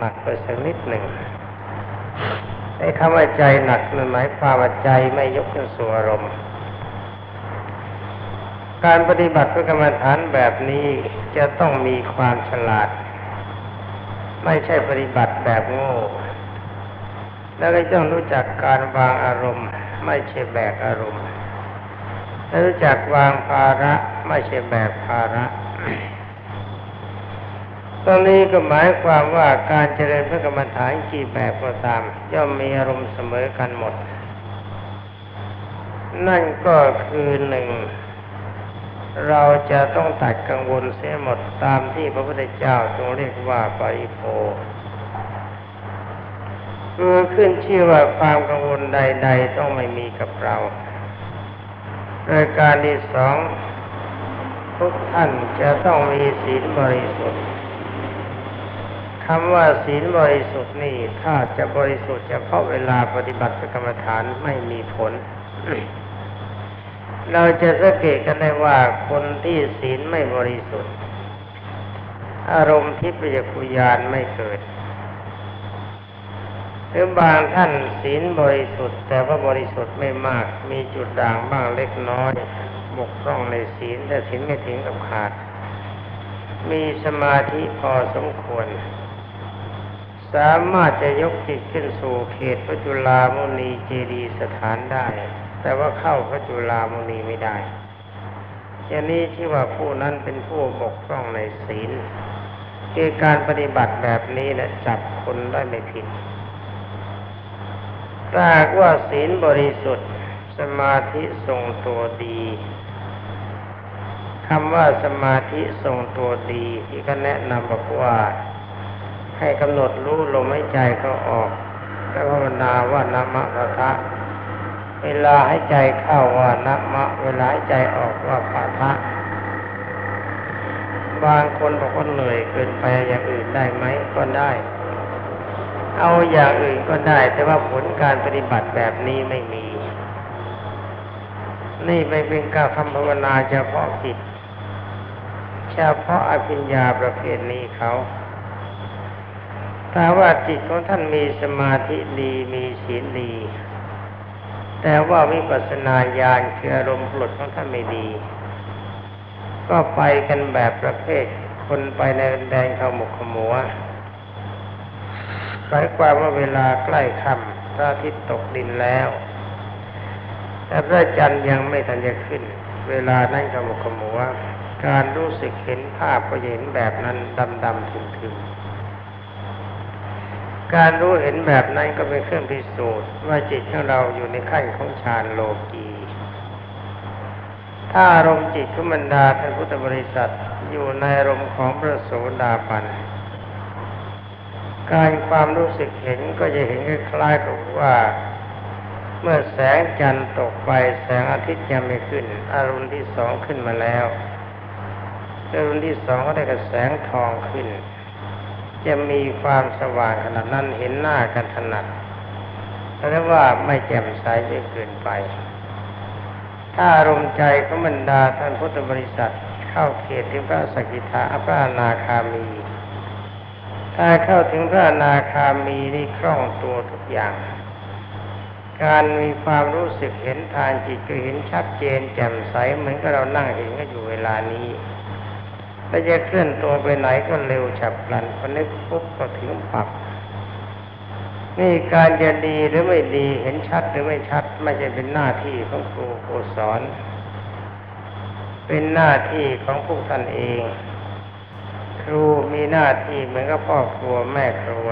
หนักไปสักนิดหนึ่งไอ้คำว่าใจหนักมันหมายความว่าใจไม่ยกขึ้นสู่อารมณ์ การปฏิบัติพระกรรมฐานแบบนี้จะต้องมีความฉลาด ไม่ใช่ปฏิบัติแบบโง่ แล้วก็ต้องรู้จักการวางอารมณ์ ไม่ใช่แบกอารมณ์และรู้จักวางภาระ ไม่ใช่แบกภาระ ตรงนี้ก็หมายความว่าการเจริญพระกรรมฐานกี่แบบก็ตาม ย่อมมีอารมณ์เสมอกันหมด นั่นก็คือหนึ่ง เราจะต้องตัดกังวลเสียหมดตามที่พระพุทธเจ้าทรงเรียกว่าปริโภคือขึ้นชื่อว่าความกังวลใด ๆ ต้องไม่มีกับเรารายการที่สองทุกท่านจะต้องมีศีลบริสุทธิ์ คำว่าศีลบริสุทธิ์นี่ถ้าจะบริสุทธิ์เฉพาะเวลาปฏิบัติกรรมฐานไม่มีผล เราจะสังเกตกันได้ว่าคนที่ศีลไม่บริสุทธิ์ อารมณ์ทิพยคุยานไม่เกิดหรือบางท่านศีลบริสุทธิ์ แต่ว่าบริสุทธิ์ไม่มาก มีจุดด่างบ้างเล็กน้อยบกพร่องในศีลแต่ศีลไม่ถึงกับขาด มีสมาธิพอสมควร สามารถจะยกจิตขึ้นสู่เขตพระจุลามุนีเจดีสถานได้ แต่ว่าเข้าพระจุลามุนีไม่ได้อย่างนี้ที่ว่าผู้นั้นเป็นผู้บกพร่องในศีลคือการปฏิบัติแบบนี้นะจับคนได้ไม่ผิดถ้าหากว่าศีลบริสุทธิ์สมาธิทรงตัวดีคำว่าสมาธิทรงตัวดีที่ก็แนะนำบอกว่า ให้กำหนดรู้ลมหายใจเขาออก แล้วภาวนาว่านะมะพะทะเวลาให้ใจเข้าว่านะมะ เวลาให้ใจออกว่าปะทะบางคนบอกว่าเหนื่อยเกินไปอย่างอื่นได้ไหมก็ได้ เอาอย่างอื่นก็ได้ แต่ว่าผลการปฏิบัติแบบนี้ไม่มี นี่ไม่เป็นการคำภาวนาเฉพาะจิตเฉพาะอภิญญาประเภทนี้เขา ถ้าว่าจิตของท่านมีสมาธิดีมีศีลดี แต่ว่าวิปัสสนาญาณคืออารมณ์ปลดของท่านไม่ดี ก็ไปกันแบบประเภท คนไปในแดงเขาหมกขมัวหมายความว่าเวลาใกล้ค่ำพระอาทิตย์ตกดินแล้ว แต่พระจันทร์ยังไม่ทันจะขึ้น เวลานั้นขมุกขมัว การรู้สึกเห็นภาพก็จะเห็นแบบนั้นดำๆถึงๆ การรู้เห็นแบบนั้นก็เป็นเครื่องพิสูจน์ว่าจิตของเราอยู่ในขั้นของฌานโลกีถ้าอารมณ์จิตของบรรดาท่านพุทธบริษัทอยู่ในอารมณ์ของพระโสดาบันการความรู้สึกเห็นก็จะเห็นคล้ายๆกับว่า เมื่อแสงจันทร์ตกไปแสงอาทิตย์ยังไม่ขึ้น อารมณ์ที่สองขึ้นมาแล้วอารมณ์ที่สองก็ได้กับแสงทองขึ้น จะมีความสว่างขนาดนั้นเห็นหน้ากันถนัดแต่ว่าไม่แจ่มใสจนเกินไป ถ้าอารมณ์ใจของบรรดาท่านพุทธบริษัท เข้าเขตถึงพระสกิทาพระนาคามี ถ้าเข้าถึงพระนาคามีนี่คล่องตัวทุกอย่าง การมีความรู้สึกเห็นทางจิตก็เห็นชัดเจนแจ่มใสเหมือนกับเรานั่งเห็นกันอยู่เวลานี้ ถ้าจะเคลื่อนตัวไปไหนก็เร็วฉับพลันพอนึกปุ๊บก็ถึงปับนี่การจะดีหรือไม่ดีเห็นชัดหรือไม่ชัด ไม่ใช่เป็นหน้าที่ของครูผู้สอน เป็นหน้าที่ของพวกท่านเอง ครูมีหน้าที่เหมือนกับพ่อครัวแม่ครัว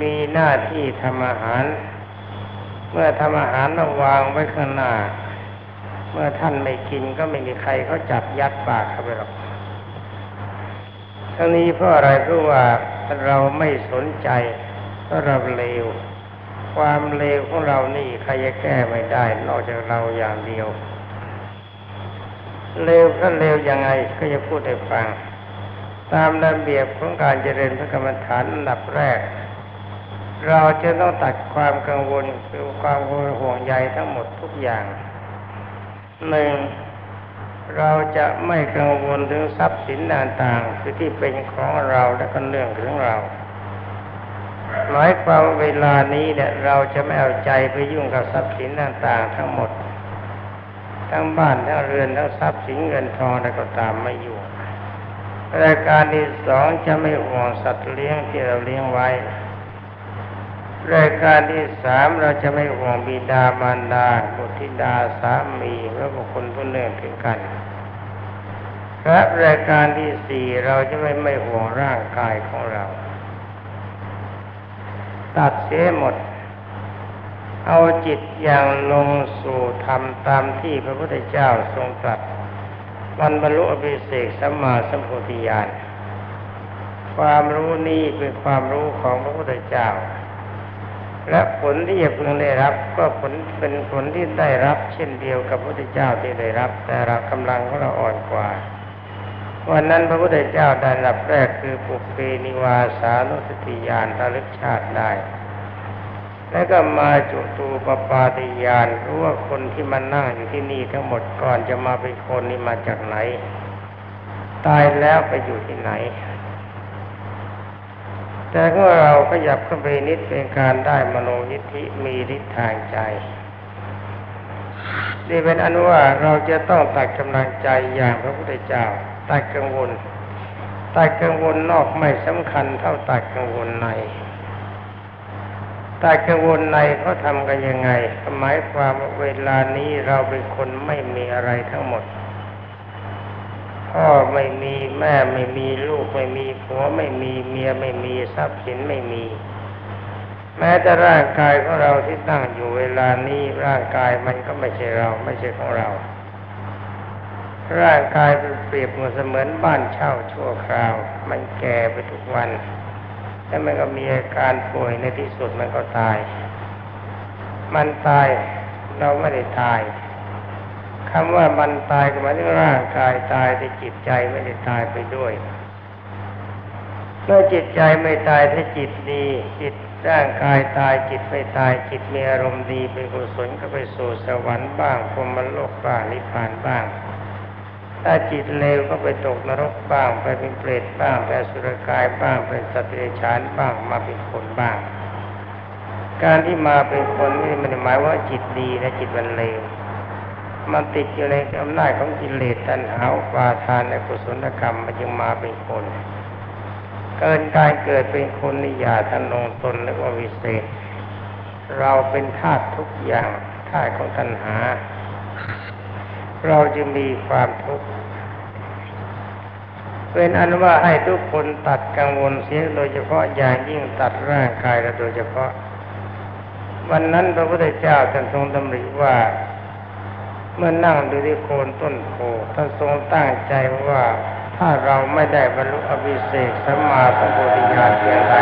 มีหน้าที่ทำอาหาร เมื่อทำอาหารต้องวางไว้ข้างหน้า เมื่อท่านไม่กินก็ไม่มีใครเขาจับยัดปากเข้าไปหรอก ทั้งนี้เพราะอะไรเพราะว่าเราไม่สนใจเพราะเราเลว ความเลวของเรานี่ใครจะแก้ไม่ได้ นอกจากเราอย่างเดียว เลวก็เลวยังไงก็จะพูดให้ฟัง ตามระเบียบของการเจริญพระกรรมฐานอันดับแรก เราจะต้องตัดความกังวลคือความห่วงใยทั้งหมดทุกอย่าง หนึ่งเราจะไม่กังวลถึงทรัพย์สินต่างๆคือที่เป็นของเราและก็เรื่องของเราหมายความว่าเวลานี้เนี่ยเราจะไม่เอาใจไปยุ่งกับทรัพย์สินต่างๆทั้งหมด ทั้งบ้านทั้งเรือนทั้งทรัพย์สินเงินทองอะไรก็ตามไม่อยุ่รายการที่สองจะไม่ห่วงสัตว์เลี้ยงที่เราเลี้ยงไว้ รายการที่สามเราจะไม่ห่วงบิดามารดาบุตรธิดาสามีและบุคคลผู้เนื่องถึงกันและรายการที่สี่เราจะไม่ไม่ห่วงร่างกายของเรา ตัดเสียหมด เอาจิตอย่างลงสู่ธรรมตามที่พระพุทธเจ้าทรงตรัสมันบรรลุอภิเศกสัมมาสัมโพธิญาณความรู้นี้เป็นความรู้ของพระพุทธเจ้า และผลที่จะพึงได้รับ ก็ผลเป็นผลที่ได้รับ เช่นเดียวกับพระพุทธเจ้าที่ได้รับ แต่เรากำลังของเราอ่อนกว่าวันนั้นพระพุทธเจ้าได้รับแรกคือปุเพนิวาสานุสติญาณระลึกชาติได้ แล้วก็มาจุตูปปาติญาณรู้ว่าคนที่มานั่งอยู่ที่นี่ทั้งหมดก่อนจะมาเป็นคนนี่มาจากไหน ตายแล้วไปอยู่ที่ไหน แต่เมื่อเราขยับเข้าไปนิดเป็นการได้มโนยิทธิมีฤทธิ์ทางใจนี่เป็นอันว่าเราจะต้องตัดกำลังใจอย่างพระพุทธเจ้าตัดกังวลตัดกังวลนอกไม่สำคัญเท่าตัดกังวลในตัดกังวลในเขาทำกันยังไงหมายความเวลานี้เราเป็นคนไม่มีอะไรทั้งหมด พ่อไม่มีแม่ไม่มีลูกไม่มีผัวไม่มีเมียไม่มีทรัพย์สินไม่มี แม้แต่ร่างกายของเราที่ตั้งอยู่เวลานี้ร่างกายมันก็ไม่ใช่เราไม่ใช่ของเรา ร่างกายเป็นเปรียบเหมือนเสมือนบ้านเช่าชั่วคราว มันแก่ไปทุกวันแล้วมันก็มีอาการป่วยในที่สุดมันก็ตาย มันตายเราไม่ได้ตาย คำว่ามันตายก็หมายถึงร่างกายตายแต่จิตใจไม่ได้ตายไปด้วย เมื่อจิตใจไม่ตายถ้าจิตดี จิตร่างกายตายจิตไม่ตายจิตมีอารมณ์ดีเป็นกุศลก็ไปสู่สวรรค์บ้างพรมโลกบ้างนิพพานบ้าง ถ้าจิตเลวก็ไปตกนรกบ้าง ไปเป็นเปรตบ้างไปสุรกายบ้างเป็นสัตว์เดรัจฉานบ้างมาเป็นคนบ้าง การที่มาเป็นคนนี่ไม่ได้หมายว่าจิตดีและจิตมันเลว มันติดอยู่ในอำนาจของกิเลสตัณหาปาทานในกุศลกรรมมันจึงมาเป็นคน เกินการเกิดเป็นคนนิยาทนงตนและว่าวิเศษ เราเป็นธาตุทุกอย่างธาตุของตัณหา เราจะมีความทุกข์เป็นอันว่าให้ทุกคนตัดกังวลเสียโดยเฉพาะอย่างยิ่งตัดร่างกายและโดยเฉพาะ วันนั้นพระพุทธเจ้าท่านทรงดำริว่า เมื่อนั่งดูที่โคนต้นโพท่านทรงตั้งใจว่าถ้าเราไม่ได้บรรลุอภิเศกสัมมาสัมโพธิญาณเพียงใด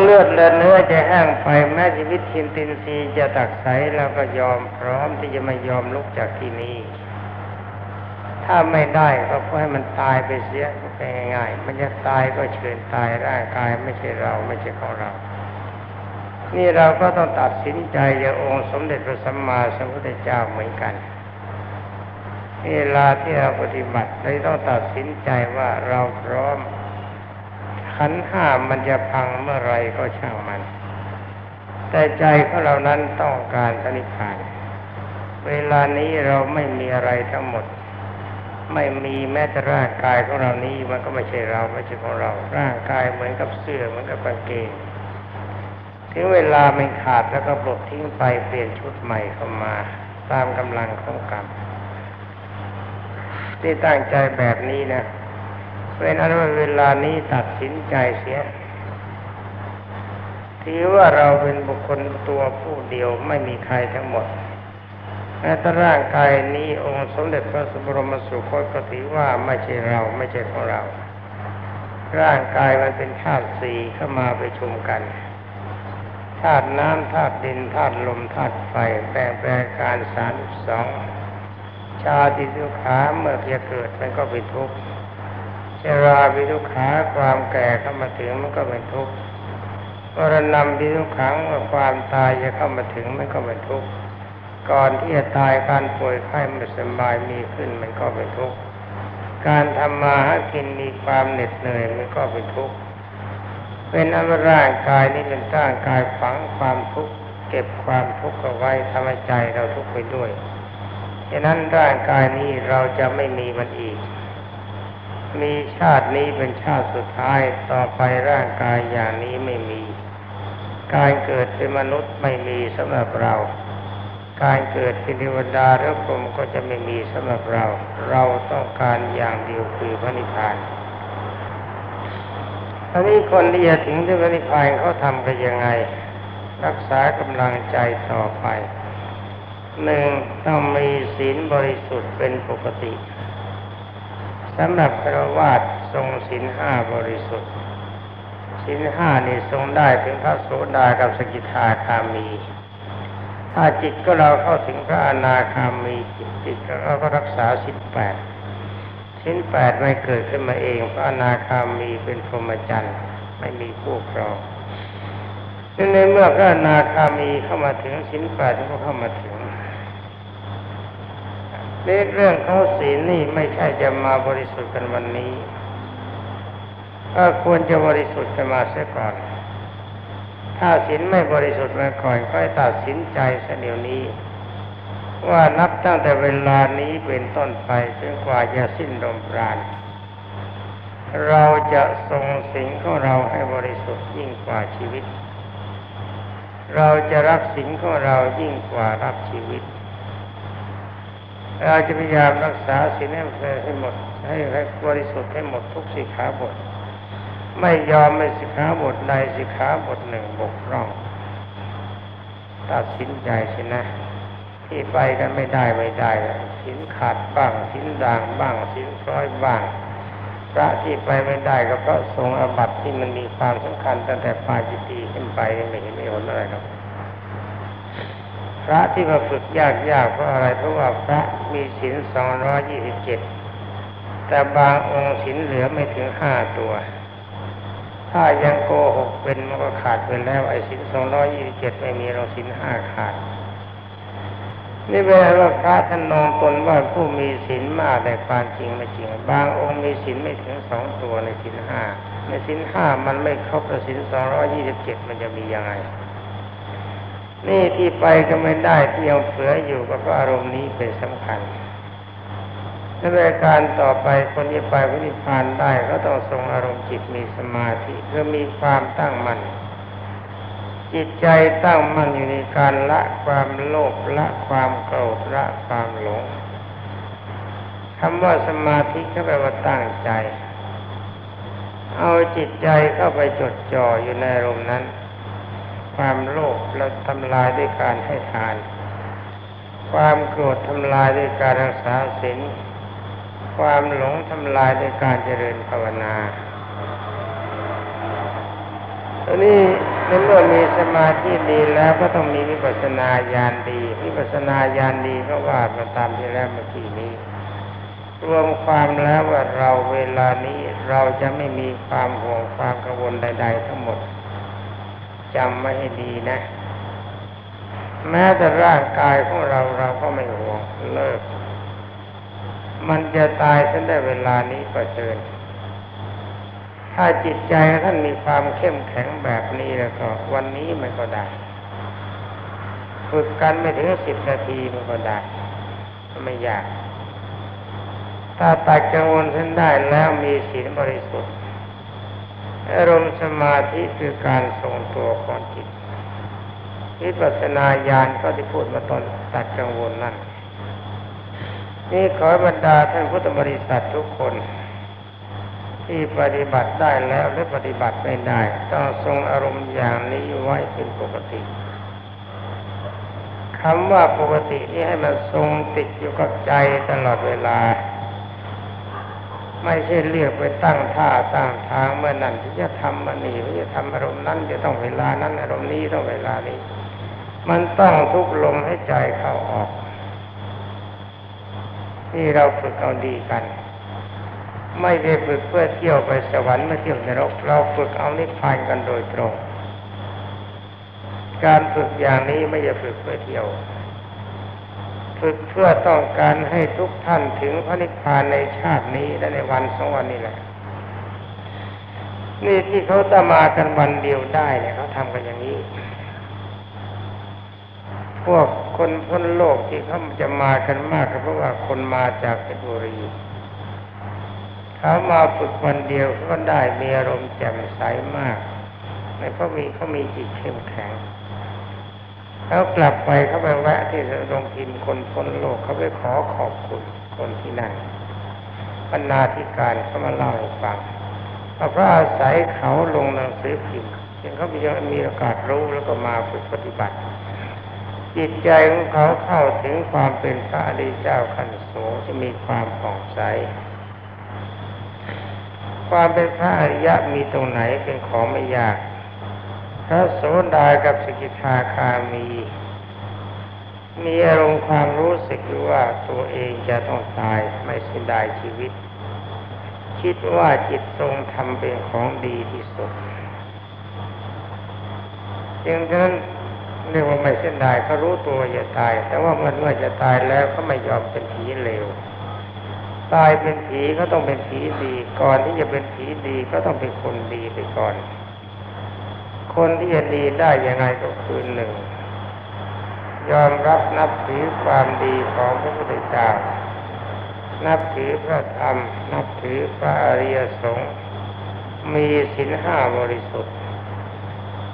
เลือดและเนื้อจะแห้งไปแม้ชีวิตทินตินซีจะตักใสเราก็ยอมพร้อมที่จะไม่ยอมลุกจากที่นี้ ถ้าไม่ได้ก็ให้มันตายไปเสียก็เป็นง่ายๆมันจะตายก็เชิญตายร่างกายไม่ใช่เราไม่ใช่ของเรา นี่เราก็ต้องตัดสินใจอย่างองค์สมเด็จพระสัมมาสัมพุทธเจ้าเหมือนกันเวลาที่เราปฏิบัติเราต้องตัดสินใจว่าเราพร้อมขันห้ามันจะพังเมื่อไรก็ช่างมัน แต่ใจของเรานั้นต้องการสนิพาน เวลานี้เราไม่มีอะไรทั้งหมด ไม่มีแม้แต่ร่างกายของเรานี้มันก็ไม่ใช่เราไม่ใช่ของเรา ร่างกายเหมือนกับเสื้อเหมือนกับกางเกง ถึงเวลามันขาดแล้วก็ปลดทิ้งไปเปลี่ยนชุดใหม่เข้ามา ตามกำลังของกรรมที่ตั้งใจแบบนี้นะเป็นอันว่าเวลานี้ตัดสินใจเสียถือว่าเราเป็นบุคคลตัวผู้เดียวไม่มีใครทั้งหมดแม้แต่ร่างกายนี้องค์สมเด็จพระสมบรมสุคตก็ถือว่าไม่ใช่เราไม่ใช่ของเรา ร่างกายมันเป็นธาตุสี่เข้ามาไปชุมกัน ธาตุน้ำธาตุดินธาตุลมธาตุไฟแปลงแปลการสามสองชาติทุกขาเมื่อจะเกิดมันก็เป็นทุกข์ชราวิทุกขาความแก่เข้ามาถึงมันก็เป็นทุกข์วรณะวิทุกขังเมื่อความตายจะเข้ามาถึงมันก็เป็นทุกข์ก่อนที่จะตายการป่วยไข้ไม่สบายมีขึ้นมันก็เป็นทุกข์การทำมาหากินมีความเหน็ดเหนื่อยมันก็เป็นทุกข์ เป็นอันร่างกายนี้เป็นร่างกายฝังความทุกข์เก็บความทุกข์เอาไว้ทำให้ใจเราทุกข์ไปด้วยฉะนั้นร่างกายนี้เราจะไม่มีมันอีก มีชาตินี้เป็นชาติสุดท้ายต่อไปร่างกายอย่างนี้ไม่มี การเกิดเป็นมนุษย์ไม่มีสำหรับเรา การเกิดเป็นเทวดาหรือพรหมก็จะไม่มีสำหรับเรา เราต้องการอย่างเดียวคือพระนิพพาน อันนี้คนที่จะถึงที่พระนิพพานเขาทำกันยังไง รักษากำลังใจต่อไปหนึ่งต้องมีศีลบริสุทธิ์เป็นปกติสำหรับพระวาสทรงศีลห้าบริสุทธิ์ศีลห้านี่ทรงได้ถึงพระโสดากับสกิทาคามี ถ้าจิตก็เราเข้าถึงพระอนาคามีจิตจิตเราก็รักษาศีลแปด ศีลแปดไม่เกิดขึ้นมาเอง พระอนาคามีเป็นพรหมจรรย์ไม่มีผู้ครองในเมื่อพระอนาคามีเข้ามาถึงศีลแปดก็เข้ามาถึงเรื่องเขาศีลนี่ไม่ใช่จะมาบริสุทธิ์กันวันนี้ก็ควรจะบริสุทธิ์กันมาเสียก่อน ถ้าศีลไม่บริสุทธิ์มาก่อนก็ตัดสินใจเสียเดี๋ยวนี้ ว่านับตั้งแต่เวลานี้เป็นต้นไปจนกว่าจะสิ้นลมปราณ เราจะทรงสิ่งของเราให้บริสุทธิ์ยิ่งกว่าชีวิต เราจะรับสิ่งของเรายิ่งกว่ารับชีวิต เราจะพยายามรักษาศีลให้ให้หมดให้ให้บริสุทธิ์ให้หมดทุกสิขาบท ไม่ยอมไม่สิขาบทใดสิขาบทหนึ่งบกพร่อง ตัดสินใจสินะ ที่ไปกันไม่ได้ไม่ได้สินขาดบ้างสินด่างบ้างสินร้อยบ้าง พระที่ไปไม่ได้ก็เพราะทรงอบัติที่มันมีความสำคัญตั้งแต่ปลายจิตีขึ้นไปไม่เห็นไม่ผลอะไรหรอกพระที่มาฝึกยากๆเพราะอะไรเพราะว่าพระมีศีลสองร้อยี่สิบเจ็ดแต่บางองค์ศีลเหลือไม่ถึงห้าตัว ถ้ายังโกหกเป็นมันก็ขาดไปแล้วไอ้ศีลสองร้อยี่สิบเจ็ดไม่มีเราศีลห้าขาด นี่แปลว่าพระท่านนองตนว่าผู้มีศีลมากแต่ความจริงไม่จริง บางองค์มีศีลไม่ถึงสองตัวในศีลห้าในศีลห้ามันไม่ครบแต่ศีลสองร้อยี่สิบเจ็ดมันจะมียังไง นี่ที่ไปก็ไม่ได้ที่ยังเผืออยู่ก็เพราะอารมณ์นี้เป็นสำคัญในรายการต่อไปคนที่ไปวินิพพานได้ก็ต้องทรงอารมณ์จิตมีสมาธิเพื่อมีความตั้งมัน่น จิตใจตั้งมั่นอยู่ในการละความโลภละความโกรธละความหลงคำว่าสมาธิก็แปลว่าตั้งใจ เอาจิตใจเข้าไปจดจ่ออยู่ในอารมณ์นั้น ความโลภเราทำลายด้วยการให้ทาน ความโกรธทำลายด้วยการรักษาศีลความหลงทำลายด้วยการเจริญภาวนา นนี้ในเมื่อมีสมาธิดีแล้วก็ต้องมีวิปัสสนาญาณดีวิปัสสนาญาณดีก็ว่ามาตามที่แล้วเมื่อกี้นี้ รวมความแล้วว่าเราเวลานี้เราจะไม่มีความห่วงความกังวลใด ๆ ทั้งหมดจำไม่ให้ดีนะ แม้แต่ร่างกายของเราเราก็ไม่ห่วงเลิก มันจะตายฉันได้เวลานี้ประเสริฐ ถ้าจิตใจท่านมีความเข้มแข็งแบบนี้แล้วก็ วันนี้มันก็ได้ ฝึกกันไม่ถึงสิบนาทีมันก็ได้ ไม่ยาก ถ้าตัดกังวลท่านได้แล้วมีศีลบริสุทธิ์อารมณ์สมาธิคือการทรงตัวของจิตวิปัสสนาญาณก็ที่พูดมาตอนตัดกังวลนั่น นี่ขอบรรดาท่านพุทธบริษัททุกคน ที่ปฏิบัติได้แล้วหรือปฏิบัติไม่ได้ ต้องทรงอารมณ์อย่างนี้ไว้เป็นปกติคำว่าปกตินี่ให้มันทรงติดอยู่กับใจตลอดเวลา ไม่ใช่เรียกไปตั้งท่าตั้งทางเมื่อนั้นที่จะทำมันนี่ที่จะทำอารมณ์นั้นจะต้องเวลานั้นอารมณ์นี้ต้องเวลานี้ มันต้องทุกลมให้ใจเข้าออกนี่เราฝึกเอาดีกัน ไม่ได้ฝึกเพื่อเที่ยวไปสวรรค์ไม่เที่ยวนรก เราฝึกเอานิพพานกันโดยตรง การฝึกอย่างนี้ไม่ใช่ฝึกเพื่อเที่ยว ฝึกเพื่อต้องการให้ทุกท่านถึงพระนิพพานในชาตินี้และในวันสองวันนี้แหละ นี่ที่เขาจะมากันวันเดียวได้เนี่ยเขาทำกันอย่างนี้ พวกคนพ้นโลกที่เขาจะมากันมากก็เพราะว่าคนมาจากเพชรบุรี เขามาฝึกวันเดียวก็ได้มีอารมณ์แจ่มใสมากในเพราะมีเขามีจิตเข้มแข็งแล้วกลับไปเขาไปแวะที่โรงพิมพ์คนพ้นโลกเขาไปขอขอบคุณคนที่นั่นบรรณาธิการเขามาเล่าให้ฟังเพราะอาศัยเขาลงหนังสือพิมพ์จึงเขามีมีโอกาสรู้แล้วก็มาฝึกปฏิบัติ จิตใจของเขาเข้าถึงความเป็นพระอริยเจ้าขั้นสูงจะมีความผ่องใส ความเป็นพระอริยะมีตรงไหนเป็นของไม่ยาก พระโสดากับสกิทาคามี มีอารมณ์ความรู้สึกว่าตัวเองจะต้องตายไม่เสียดายชีวิต คิดว่าจิตทรงทำเป็นของดีที่สุดจึงฉะนั้นเรียกว่าไม่เสียดายเขารู้ตัวจะตาย แต่ว่าเมื่อเมื่อจะตายแล้วก็ไม่ยอมเป็นผีเลว ตายเป็นผีก็ต้องเป็นผีดีก่อนที่จะเป็นผีดีก็ต้องเป็นคนดีไปก่อน คนที่จะดีได้ยังไงก็คือหนึ่งยอมรับนับถือความดีของพระพุทธเจ้านับถือพระธรรม นับถือพระอริยสงฆ์มีศีลห้าบริสุทธิ์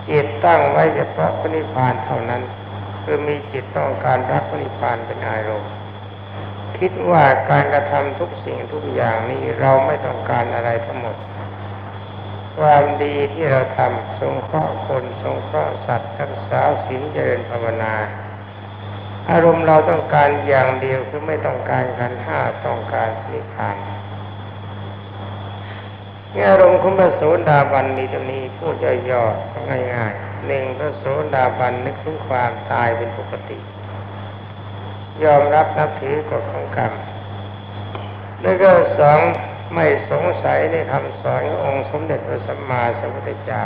จิตตั้งไว้เฉพาะพระนิพพานเท่านั้น คือมีจิตต้องการรักพระนิพพานเป็นอารมณ์ คิดว่าการกระทำทุกสิ่งทุกอย่างนี้เราไม่ต้องการอะไรทั้งหมด ความดีที่เราทำสงเคราะห์คนสงเคราะห์สัตว์รักษาศีลเจริญภาวนา อารมณ์เราต้องการอย่างเดียวคือไม่ต้องการขันห้าต้องการนิพพานนี่อารมณ์ของพระโสดาบันมีตรงนี้พูดย่อๆง่ายๆหนึ่งพระโสดาบันนึกถึงความตายเป็นปกติ ยอมรับนับถือกฎของกรรม แล้วก็สองไม่สงสัยในคำสอนขององค์สมเด็จพระสัมมาสัมพุทธเจ้า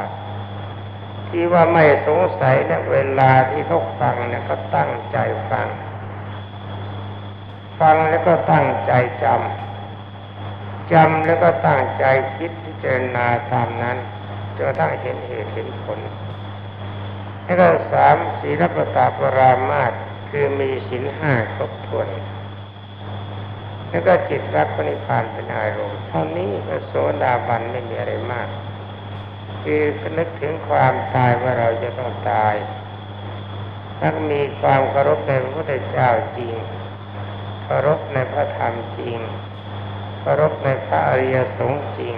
ที่ว่าไม่สงสัยเนี่ยเวลาที่เขาฟังเนี่ยเขาตั้งใจฟัง ฟังแล้วก็ตั้งใจจำจำแล้วก็ตั้งใจคิดพิจารณาตามนั้นจนกระทั่งเห็นเหตุเห็นผล แล้วก็สามศีลปตาปรามาส คือมีศีลห้าครบถ้วนแล้วก็จิตรักพระนิพพานเป็นอารมณ์เท่านี้พระโสดาบันไม่มีอะไรมาก คือนึกถึงความตายว่าเราจะต้องตายถ้ามีความเคารพในพระพุทธเจ้าจริงเคารพในพระธรรมจริงเคารพในพระอริยสงฆ์จริง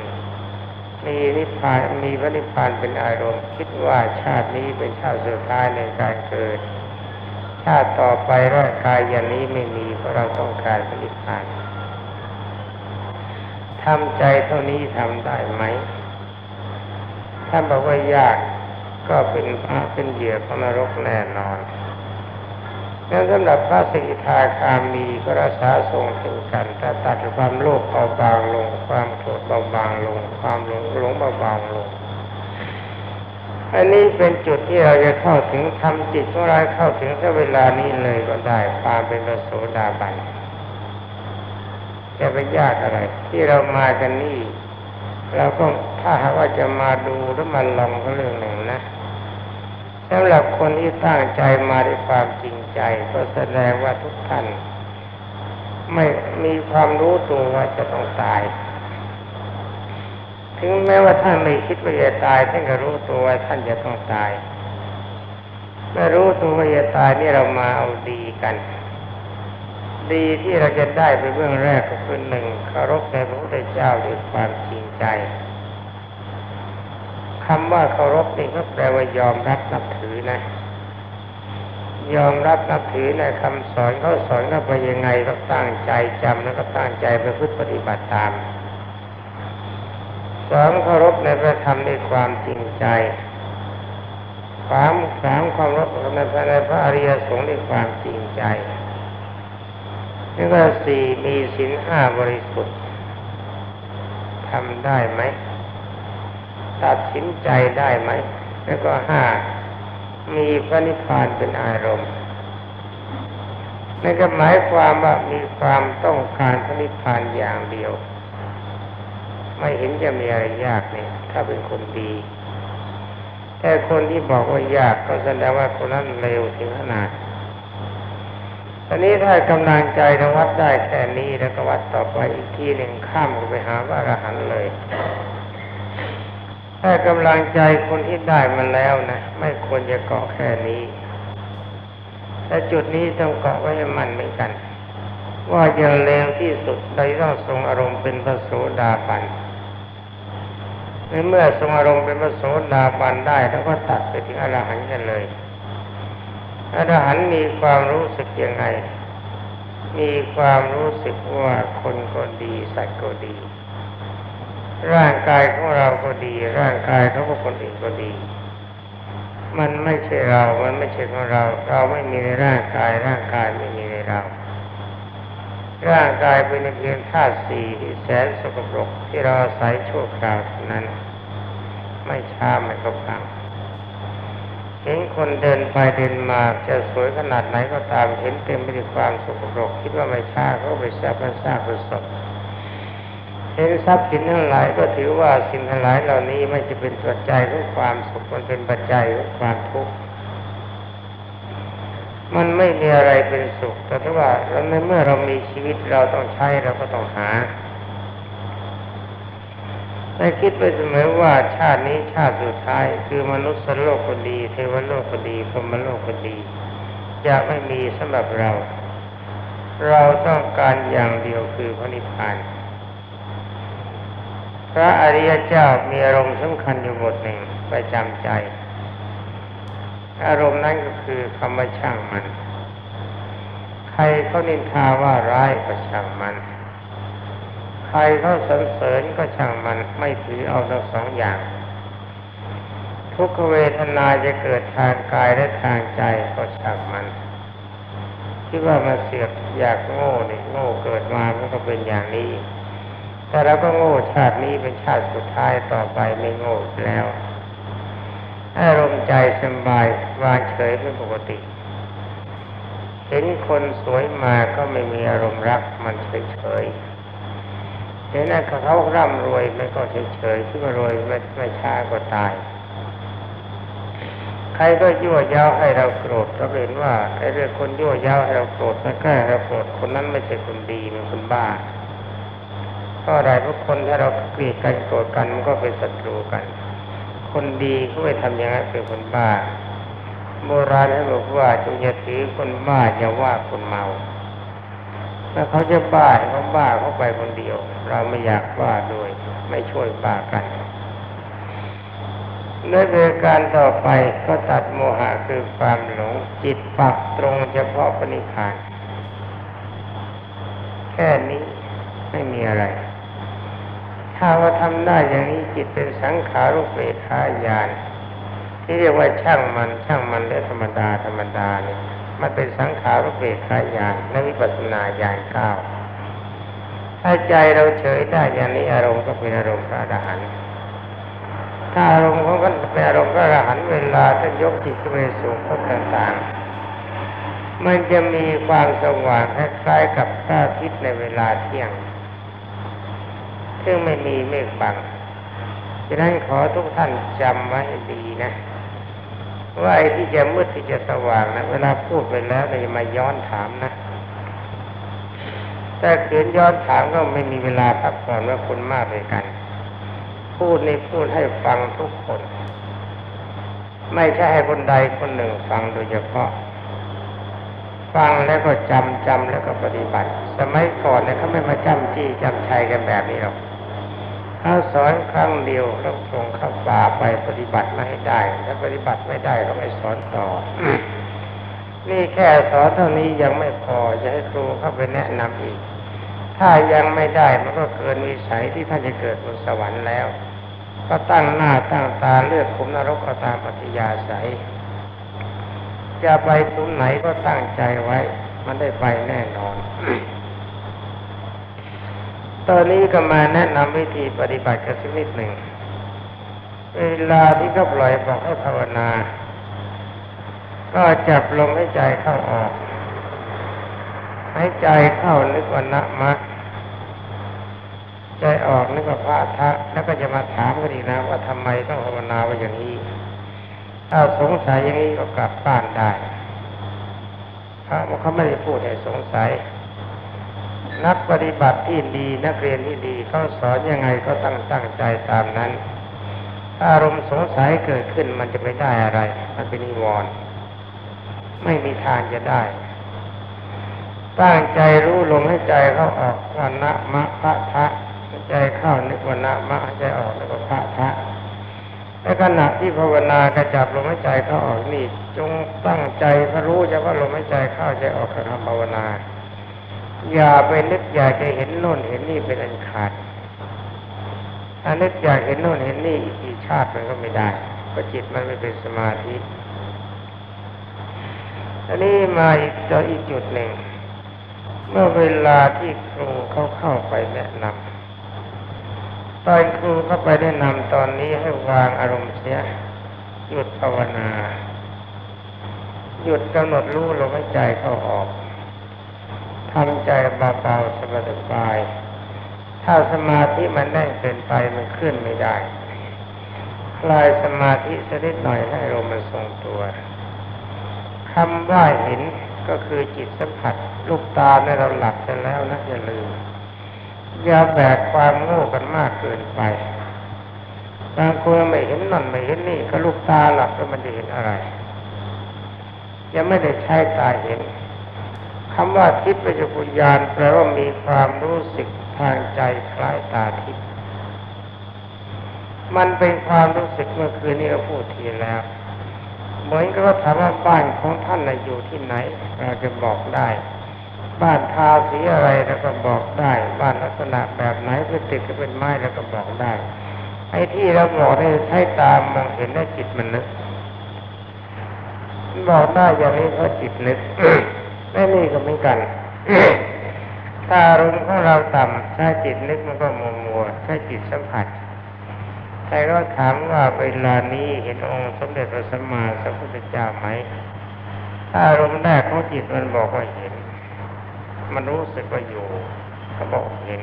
มีนิพพานมีพระนิพพานเป็นอารมณ์ คิดว่าชาตินี้เป็นชาติสุดท้ายในการเกิด ชาติต่อไปร่างกายอย่างนี้ไม่มีเพราะเราต้องการพระนิพพานทำใจเท่านี้ทำได้ไหม ถ้าบอกว่ายากก็เป็นพระเป็นเหยื่อของนรกแน่นอนงั้นสำหรับพระสกิทาคามีก็รักษาทรงถึงกันถ้าตัดความโลภเบาบางลง ความโกรธเบาบางลง ความหลงหลงเบาบางลง อันนี้เป็นจุดที่เราจะเข้าถึงทำจิตของเราเข้าถึงถ้าเวลานี้เลยก็ได้ความเป็นพระโสดาบันจะไปยากอะไร ที่เรามากันนี่เราก็ถ้าหากว่าจะมาดูหรือมาลองก็เรื่องหนึ่งนะสำหรับคนที่ตั้งใจมาด้วยความจริงใจ ก็แสดงว่าทุกท่าน ไม่มีความรู้ตัวว่าจะต้องตาย ถึงแม้ว่าท่านไม่คิดว่าจะตายท่านก็รู้ตัวว่าท่านจะต้องตายเมื่อรู้ตัวว่าจะตายนี่เรามาเอาดีกัน ดีที่เราจะได้ไปเบื้องแรกก็คือหนึ่งเคารพในพระพุทธเจ้าด้วยความจริงใจคำว่าเคารพนี่ก็แปลว่ายอมรับนับถือนะ ยอมรับนับถือในคำสอนเขาสอนก็ไปยังไงก็ตั้งใจจำแล้วก็ตั้งใจไปพึ่ปฏิบัติตาม สองเคารพในพระธรรมด้วยความจริงใจสามสามความรับในพระในพระอริยสงฆ์ด้วยความจริงใจแล้วก็สี่มีศีลห้าบริสุทธิ์ทำได้ไหม ตัดสินใจได้ไหม แล้วก็ห้ามีพระนิพพานเป็นอารมณ์นั่นก็หมายความว่ามีความต้องการพระนิพพานอย่างเดียว ไม่เห็นจะมีอะไรยากเนี่ย ถ้าเป็นคนดี แต่คนที่บอกว่ายากก็แสดงว่าคนนั้นเร็วถึงขนาดตอนนี้ถ้ากำลังใจเราวัดได้แค่นี้แล้วก็วัดต่อไปอีกทีหนึ่งข้ามไปหาว่าอรหันต์เลย ถ้ากำลังใจคนที่ได้มาแล้วนะไม่ควรจะเกาะแค่นี้แต่จุดนี้ต้องเกาะไว้ให้มันเหมือนกัน ว่าอย่างเร็วที่สุดเราต้องทรงอารมณ์เป็นพระโสดาบัน ในเมื่อทรงอารมณ์เป็นพระโสดาบันได้ แล้วก็ตัดไปถึงอรหันต์กันเลย อรหันต์มีความรู้สึกยังไง มีความรู้สึกว่าคนก็ดี สัตว์ก็ดี ร่างกายของเราก็ดี ร่างกายเของคนอื่นก็ดี มันไม่ใช่เรา มันไม่ใช่ของเรา เราไม่มีในร่างกาย ร่างกายไม่มีในเรา ร่างกายเป็นเพียงธาตุสี่ที่แสนสกปรกที่เราอาศัยชั่วคราวเท่านั้น ไม่ช้ามันก็พังเห็นคนเดินไปเดินมาจะสวยขนาดไหนก็ตามเห็นเต็มไปด้วยความสกปรกคิดว่าไม่ช้าเขาไปแซ่บมันซากเป็นศพเห็นทรัพย์สินทั้งหลายก็ถือว่าสิ่งทั้งหลายเหล่านี้ไม่จะเป็นปัจจัยของความสุขมันเป็นปัจจัยของความทุกข์ มันไม่มีอะไรเป็นสุข แต่ว่าเราในเมื่อเรามีชีวิตเราต้องใช้เราก็ต้องหาแต่คิดไปเสมอว่าชาตินี้ชาติสุดท้ายคือมนุษย์โลกก็ดีเทวโลกก็ดีพรมโลกก็ดีจะไม่มีสำหรับเรา เราต้องการอย่างเดียวคือพระนิพพานพระอริยเจ้ามีอารมณ์สำคัญอยู่บทหนึ่งประจำใจ อารมณ์นั้นก็คือคำว่าช่างมัน ใครเขานินทาว่าร้ายก็ช่างมัน ใครเขาสรรเสริญก็ช่างมันไม่ถือเอาทั้งสองอย่าง ทุกขเวทนาจะเกิดทางกายและทางใจก็ช่างมันคิดว่ามาเสียบอยากโง่นี่โง่เกิดมามันก็เป็นอย่างนี้แต่เราก็โง่ชาตินี้เป็นชาติสุดท้ายต่อไปไม่โง่แล้ว อารมณ์ใจสบายวางเฉยเป็นปกติ เห็นคนสวยมาก็ไม่มีอารมณ์รักมันเฉยเฉยเห็นนั่นเขาร่ำรวยมันก็เฉยเฉยที่ว่ารวยไม่ไม่ช้าก็ตาย ใครก็ยั่วย้าให้เราโกรธเราเห็นว่าไอ้เรื่องคนยั่วย้าให้เราโกรธมันแค่เราโกรธคนนั้นไม่ใช่คนดีเป็นคนบ้าก็อะไรเพราะคนถ้าเราเกลียดกันโกรธกันมันก็เป็นศัตรูกัน คนดีก็ไม่ทำอย่างนั้นเป็นคนบ้า โบราณท่านบอกว่าจงอย่าถือคนบ้าอย่าว่าคนเมาถ้าเขาจะบ้าเขาบ้าเขาไปคนเดียว เราไม่อยากบ้าด้วย ไม่ช่วยบ้ากันในเรื่องการต่อไปก็ตัดโมหะคือความหลงจิตปักตรงเฉพาะปณิพาน แค่นี้ไม่มีอะไร ถ้าว่าทำได้อย่างนี้จิตเป็นสังขารุปเปทายาน ที่เรียกว่าช่างมันช่างมันและธรรมดาธรรมดาเนี่ยมันเป็นสังขารุปเปทายานและวิปัสสนาญาณเก้าถ้าใจเราเฉยได้อย่างนี้อารมณ์ก็เป็นอารมณ์พระอรหันต์ถ้าอารมณ์ของมันเป็นอารมณ์พระอรหันต์เวลาท่านยกจิตขึ้นไปสูงพบต่างๆมันจะมีความสว่างคล้ายๆกับพระอาทิตย์ในเวลาเที่ยง ซึ่งไม่มีเมฆบังฉะนั้นขอทุกท่านจำไว้ดีนะ ว่าไอ้ที่จะมืดที่จะสว่างนะเวลาพูดไปแล้วเราจะมาย้อนถามนะแต่เขียนย้อนถามก็ไม่มีเวลาพักผ่อนว่าคนมากเลยกัน พูดนี่พูดให้ฟังทุกคน ไม่ใช่ให้คนใดคนหนึ่งฟังโดยเฉพาะฟังแล้วก็จำจำแล้วก็ปฏิบัติ สมัยก่อนเนี่ยเขาไม่มาจำจี้จำชัยกันแบบนี้หรอก เขาสอนครั้งเดียวแล้วส่งเข้าป่าไปปฏิบัติมาให้ได้ ถ้าปฏิบัติไม่ได้ก็ไม่สอนต่อ นี่แค่สอนเท่านี้ยังไม่พอจะให้ครูเข้าไปแนะนำอีก ถ้ายังไม่ได้มันก็เกินวิสัยที่ท่านจะเกิดบนสวรรค์แล้ว ก็ตั้งหน้าตั้งตาเลือกคุมนรกก็ตามปฏิยาศัยจะไปทุนไหนก็ตั้งใจไว้ มันได้ไปแน่นอน ตอนนี้ก็มาแนะนำวิธีปฏิบัติกันสักนิดหนึ่ง เวลาที่เขาปล่อยบอกให้ภาวนา ก็จับลมให้ใจเข้าออกหายใจเข้านึกว่านะมะ ใจออกนึกว่าพระทะ แล้วก็จะมาถามกันอีกนะ ว่าทำไมต้องภาวนาว่าอย่างนี้ ถ้าสงสัยอย่างนี้ก็กลับบ้านได้พระเขาไม่ได้พูดให้สงสัย นักปฏิบัติที่ดีนักเรียนที่ดีเขาสอนยังไงก็ตั้งตั้งใจตามนั้น ถ้าอารมณ์สงสัยเกิดขึ้นมันจะไม่ได้อะไร มันเป็นนิวรณ์ไม่มีทางจะได้ ตั้งใจรู้ลมให้ใจเข้าออกวันนะมะพะทะใจเข้านึกวันนะมะใจออกนึกว่าพะทะในขณะที่ภาวนากระจับลมหายใจเข้าออกนี่ จงตั้งใจพรู้จะว่าลมหายใจเข้าใจออกกับคำภาวนา อย่าไปนึกอยากจะเห็นโน่นเห็นนี่เป็นอันขาดถ้านึกอยากเห็นโน่นเห็นนี่อีกกี่ชาติมันก็ไม่ได้เพราะจิตมันไม่เป็นสมาธิอันนี้มาอีกต่ออีกจุดหนึ่ง เมื่อเวลาที่ครูเขาเข้าไปแนะนำตอนครูเข้าไปแนะนำตอนนี้ให้วางอารมณ์เสียหยุดภาวนา หยุดกำหนดรู้ลมหายใจเข้าออก ทำใจเบาๆสบายๆถ้าสมาธิมันแน่นเกินไปมันขึ้นไม่ได้ คลายสมาธิสักนิดหน่อยให้อารมมันทรงตัวคำว่าเห็นก็คือจิตสัมผัสลูกตาในเราหลับไปแล้วนะอย่าลืม อย่าแบกความโง่กันมากเกินไปบางคนไม่เห็นนั่นไม่เห็นนี่ก็ลูกตาหลับแล้วมันจะเห็นอะไร ยังไม่ได้ใช้ตาเห็น คำว่าทิพยปุญญาณแปลว่ามีความรู้สึกทางใจคล้ายตาทิพย์มันเป็นความรู้สึกเมื่อคืนนี้ก็พูดทีแล้ว เหมือนกับว่าถามว่าบ้านของท่านอยู่ที่ไหนเราจะบอกได้ บ้านทาสีอะไรแล้วก็บอกได้ บ้านลักษณะแบบไหนเป็นตึกก็เป็นไม้แล้วก็บอกได้ ไอ้ที่เราบอกได้ใช้ตามมองเห็นได้จิตมันนึกบอกได้อย่างนี้เพราะจิตนึก แม่นี่ก็เหมือนกัน ถ้าอารมณ์ของเราต่ำใช้จิตนึกมันก็มัวมัวใช้จิตสัมผัสใครก็ถามว่าเวลานี้เห็นองค์สมเด็จพระสัมมาสัมพุทธเจ้าไหมถ้าอารมณ์แรกของจิตมันบอกว่าเห็น มันรู้สึกว่าอยู่เขาบอกเห็น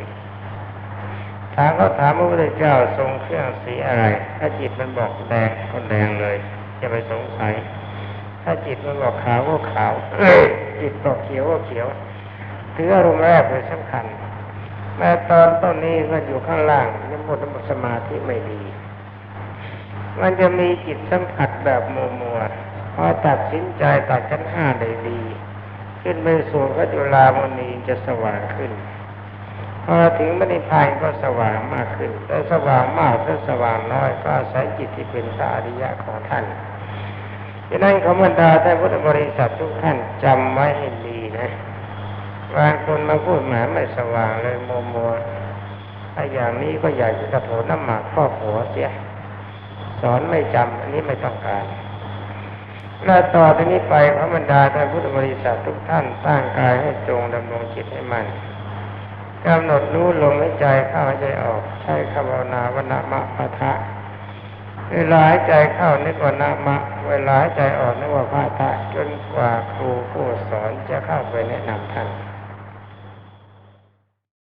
ถามเขาถามพระพุทธเจ้าทรงเครื่องสีอะไร ถ้าจิตมันบอกแดงก็แดงเลยจะไปสงสัย ถ้าจิตมันบอกขาวก็ขาวจิตบอกเขียวก็เขียวถืออารมณ์แรกเป็นสำคัญแม้ตอนต้นนี้ก็อยู่ข้างล่างยังหมดสมาธิไม่ดี มันจะมีจิตสัมผัสแบบมัวมัวๆพอตัดสินใจตัดชั้นห้าได้ดี ขึ้นไปสู่พระจุลามณีจะสว่างขึ้นพอถึงมรรคพานก็สว่างมากขึ้นแต่สว่างมากหรือสว่างน้อยก็อาศัยจิตที่เป็นพระอริยะของท่าน ดังนั้นขอบรรดาท่านพุทธบริษัททุกท่านจำไว้ให้ดีนะบางคนมาพูดหมาไม่สว่างเลยมัวมัวถ้าอย่างนี้ก็อยากจะกระโถนน้ำหมากครอหัวเสีย สอนไม่จำอันนี้ไม่ต้องการและต่อจากนี้ไปพระบรรดาท่านพุทธบริษัททุกท่านตั้งกายให้ตรงดำรงจิตให้มันกำหนดรู้ลมหายใจเข้าหายใจออก ใช้คำภาวนาวนามะปะทะ เวลาหายใจเข้านึกว่านามะ เวลาหายใจออกนึกว่าพระทะจนกว่าครูผู้สอนจะเข้าไปแนะนำท่าน